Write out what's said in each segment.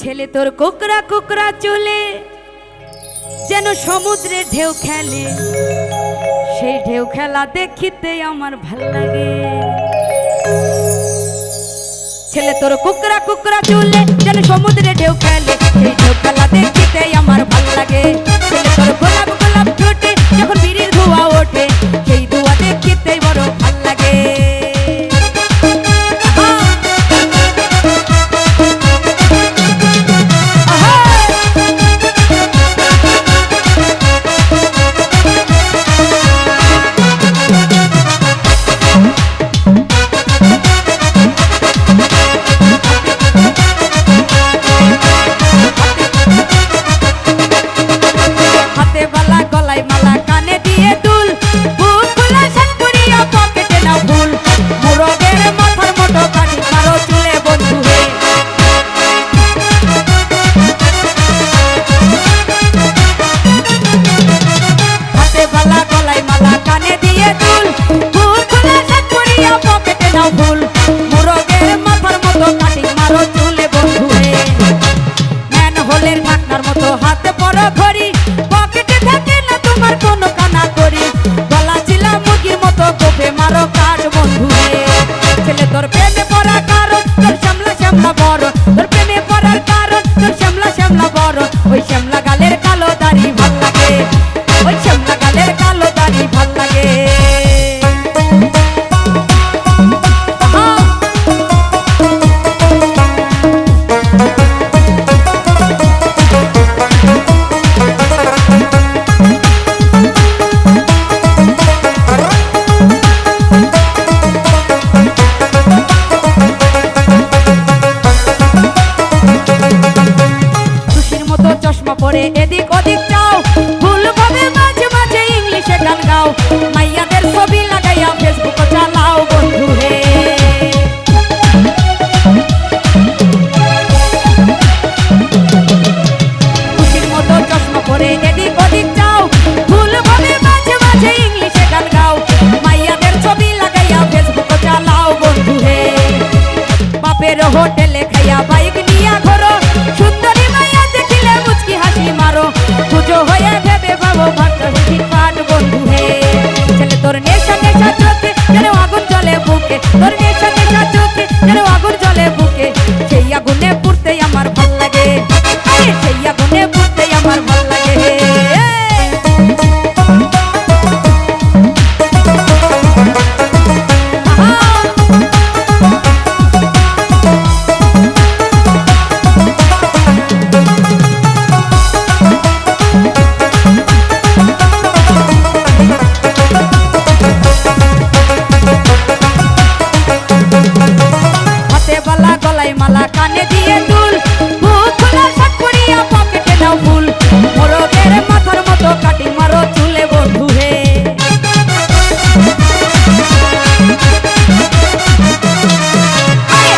ছেলে তোর কোকরা কোকরা চলে, যেন সমুদ্রে ঢেউ খেলে। সেই ঢেউ খেলা দেখিতে আমার ভালো লাগে। ছেলে তোর কুকরা কুকরা চলে, যেন সমুদ্রে ঢেউ খেলে। সেই ঢেউ খেলা দেখিতে হোটেলে খাইয়া বাইক নিয়া ঘোরো। সুন্দরী মাইয়া দেখিলে মুচকি হাসি মারো। পুজো হয়ে ভেবে ভাবো ভাবটা হুটি পাট বন্ধু হে। ছেলে তোর নেশা নেশা চোখে যেন আগুন চলে বুকে। তোর ফুল মোরগের মাথার মতো কাটি মারো চুলে বন্ধু হে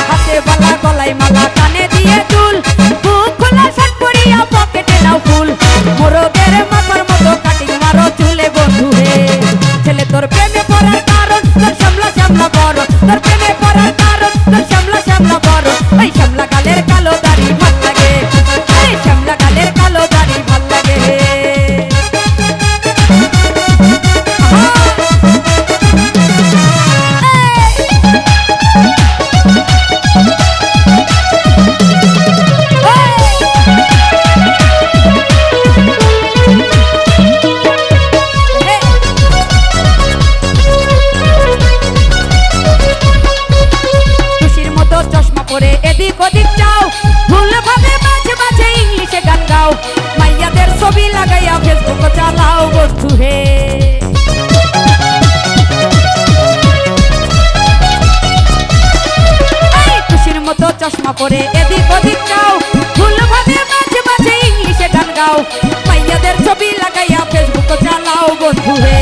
হাতে বালা গলায় মালা, কানে দিয়ে দুল বুক খোলা শাক করিয়া পকেটে দাও ফুল। মোরগের মাথার মতো কাটি মারো চুলে বন্ধু হে ছেলে, তোর প্রেমে পড়ার কারণ, তোর শ্যামলা শ্যামলা বড় তোর প্রেমে পড়ার কারণ, তোর শ্যামলা শ্যামলা বড় ওই শ্যামলা মাইয়াদের ছবি লাগাইয়া ফেসবুক চালাও বন্ধু হে। খুশির মতো চশমা পরে এদিক ওদিক যাও। ভুল ভাবে মাঝে মাঝে ইংলিশে গান গাও। মাইয়াদের ছবি লাগাইয়া ফেসবুক চালাও বন্ধু হে।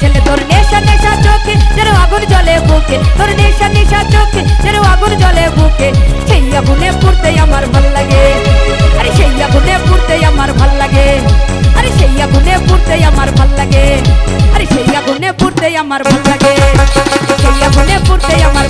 ছেলে তোর নেশা নেশা চোখে, যেন আগুন জলে বুকে। তোর নেশা নেশা চোখে, যেন আগুন জলে বুকে। সেই আগুনে পুড়তে আমার ভালো লাগে। আরে সেই আগুনে ভালো লাগে আরে সেই আগুনে পুড়তে আমার ভালো লাগে সেই আগুনে পুড়তে আমার